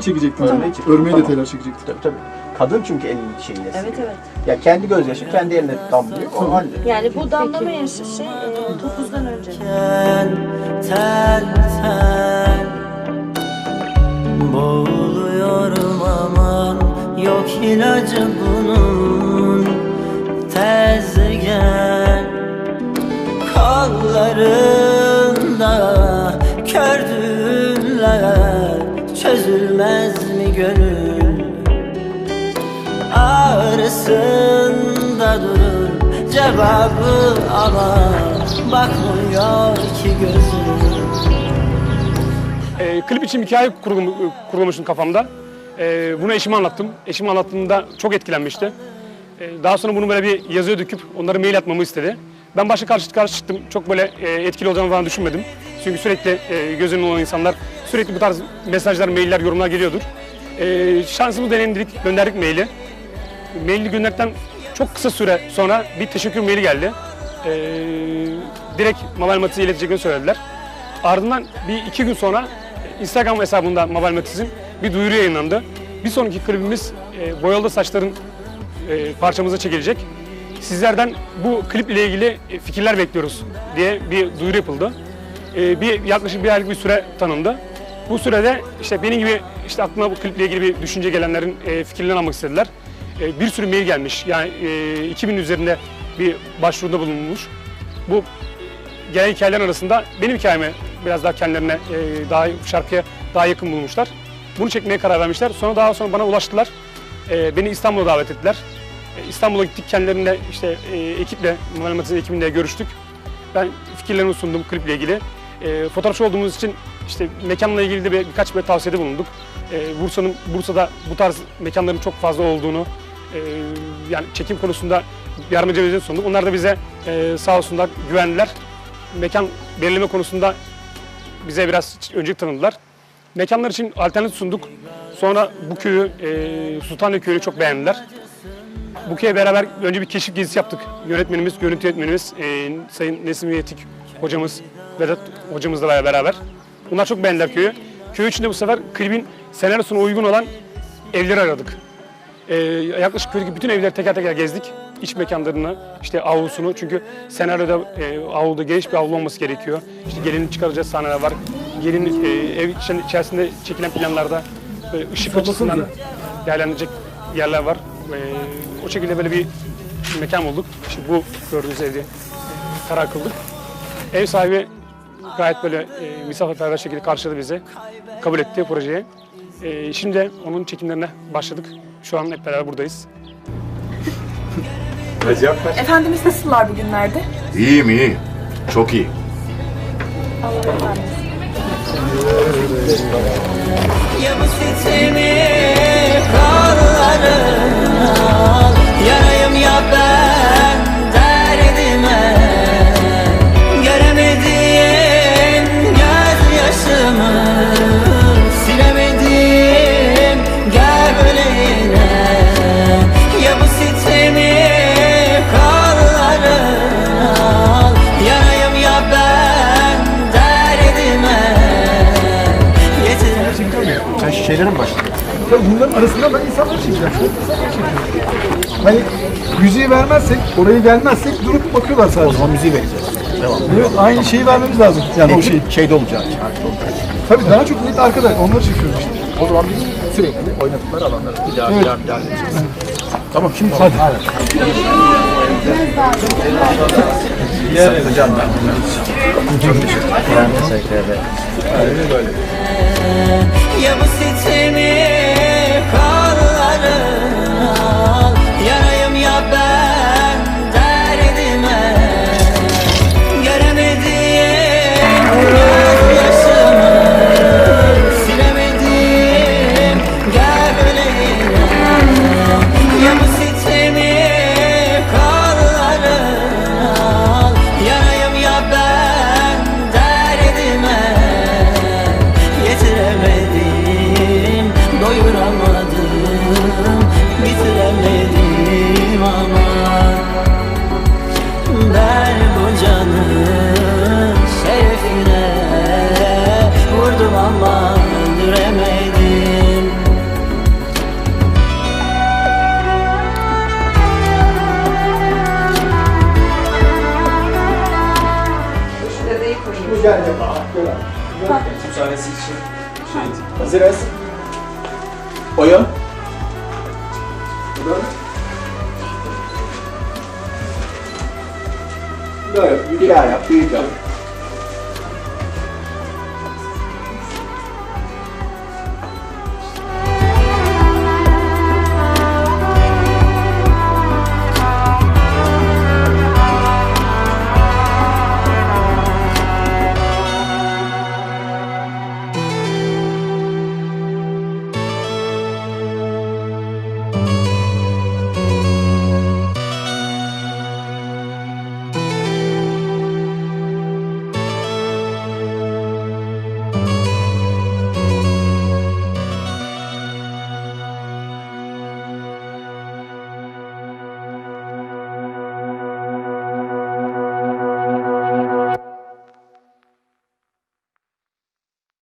örmeyi çekecektin. Örmeyi çektim. Örmeyi Tamam. detaylar çekecektin. Tabii tabii. Kadın çünkü en şeyini Evet evet. Ya kendi gözyaşı kendi eline damlıyor. O halde. Yani bu damlama yarışı şey e, topuzdan önce. tel tel Boğuluyorum aman yok ilacı bunun Çözülmez mi gönül Ağrısında durur cevabı ama Bakmıyor ki gözüm E, klip için hikaye kurgum, kurgulamıştım kafamda. E, bunu eşime anlattım. Eşime anlattığımda çok etkilenmişti. E, daha sonra bunu böyle bir yazıya döküp onlara mail atmamı istedi. Ben başta karşı karşı çıktım. Çok böyle e, etkili olacağını falan düşünmedim. Çünkü sürekli e, göz olan insanlar sürekli bu tarz mesajlar, mailler, yorumlar geliyordur. E, şansımı deneyelim gönderdik maili. Maili gönderdikten çok kısa süre sonra bir teşekkür maili geldi. E, direkt Mabel Matiz'e ileteceklerini söylediler. Ardından bir iki gün sonra Instagram hesabında Mabel Matiz'in bir duyuru yayınlandı. Bir sonraki klibimiz e, Boyalı Saçların e, parçamıza çekilecek. Sizlerden bu klip ile ilgili e, fikirler bekliyoruz diye bir duyuru yapıldı. E, bir yaklaşık bir aylık bir süre tanındı. Bu sürede işte benim gibi işte aklına bu kliple ilgili bir düşünce gelenlerin e, fikirlerini almak istediler. E, bir sürü mail gelmiş. Yani e, 2000 üzerinde bir başvuruda bulunmuş. Bu gelen hikayelerin arasında benim hikayemi biraz daha kendilerine e, daha şarkıya daha yakın bulmuşlar. Bunu çekmeye karar vermişler. Sonra daha sonra bana ulaştılar. E, beni İstanbul'a davet ettiler. E, İstanbul'a gittik kendilerine işte e, ekiple, Matiz'in ekibinde görüştük. Ben fikirlerimi sundum kliple ilgili. E, fotoğrafçı olduğumuz için işte mekanla ilgili de bir, birkaç bir tavsiyede bulunduk. E, Bursa'nın Bursa'da bu tarz mekanların çok fazla olduğunu, e, yani çekim konusunda yardımcı edeceğini sunduk. Onlar da bize e, sağ olsunlar güvendiler. Mekan belirleme konusunda bize biraz öncelik tanıdılar. Mekanlar için alternatif sunduk. Sonra bu köyü, e, Sultanlı köyünü çok beğendiler. Bu köye beraber önce bir keşif gezisi yaptık. Yönetmenimiz, görüntü yönetmenimiz, e, Sayın Nesim Yetik hocamız, Vedat hocamızla beraber. Bunlar çok beğendiler köyü. Köy içinde bu sefer klibin senaryosuna uygun olan evleri aradık. Ee, yaklaşık köydeki bütün evleri teker teker gezdik. İç mekanlarını, işte avlusunu. Çünkü senaryoda e, avluda geniş bir avlu olması gerekiyor. İşte gelinin çıkaracağı sahneler var. Gelin e, ev içerisinde çekilen planlarda böyle ışık açısından değerlendirecek yerler var. E, o şekilde böyle bir mekan bulduk. İşte bu gördüğünüz evde e, karar kıldık. Ev sahibi gayet böyle e, misafirperver şekilde karşıladı bizi. Kabul etti projeyi. E, şimdi onun çekimlerine başladık. Şu an hep beraber buradayız. Efendimiz nasıllar bugünlerde? İyiyim iyi. Çok iyi. Ya bu sitemi Ya bunların arasında ben insanlar çekeceğim. Şu insanlar çekiyorum. Hani müziği vermezsek, oraya gelmezsek durup bakıyorlar sadece. O zaman müziği vereceğiz. Devam. Evet, aynı şeyi vermemiz lazım. Yani o şey. Şeyde olacak. Tabii daha çok net arkada. Onları çekiyoruz işte. O zaman biz sürekli oynadıkları alanları bir daha bir daha bir daha edeceğiz. Tamam şimdi Hadi. Saklayacağım ben bunları. Çok teşekkür ederim. Teşekkür ederim. Ya bu sitemi Eğitim sahnesi için şey. Hazırız. Oyun. Böyle. Bir daha yap, büyük yap.